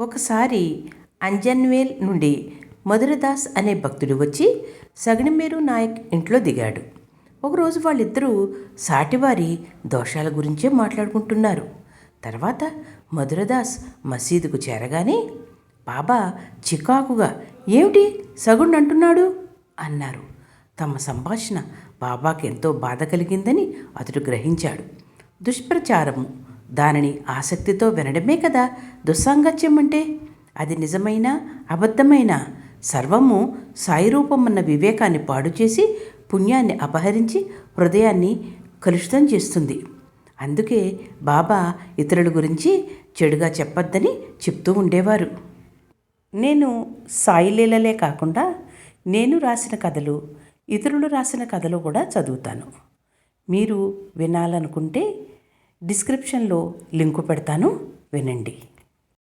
ఒకసారి అంజన్వేల్ నుండి మధురదాస్ అనే భక్తుడు వచ్చి సగణిమేరు నాయక్ ఇంట్లో దిగాడు. ఒకరోజు వాళ్ళిద్దరూ సాటివారి దోషాల గురించే మాట్లాడుకుంటున్నారు. తర్వాత మధురదాస్ మసీదుకు చేరగానే బాబా చికాకుగా ఏమిటి సగుణ్ అంటున్నాడు? అన్నారు. తమ సంభాషణ బాబాకి ఎంతో బాధ కలిగిందని అతడు గ్రహించాడు. దుష్ప్రచారము దానిని ఆసక్తితో వినడమే కదా దుస్సాంగత్యం అంటే అది నిజమైన అబద్ధమైన? సర్వము సాయిరూపమన్న వివేకాన్ని పాడు చేసి పుణ్యాన్ని అపహరించి హృదయాన్ని కలుషితం చేస్తుంది. అందుకే బాబా ఇతరుల గురించి చెడుగా చెప్పొద్దని చెప్తూ ఉండేవారు. నేను సాయిలీలలే కాకుండా నేను రాసిన కథలు ఇతరులు రాసిన కథలు కూడా చదువుతాను. మీరు వినాలనుకుంటే డిస్క్రిప్షన్లో లింకు పెడతాను. వినండి.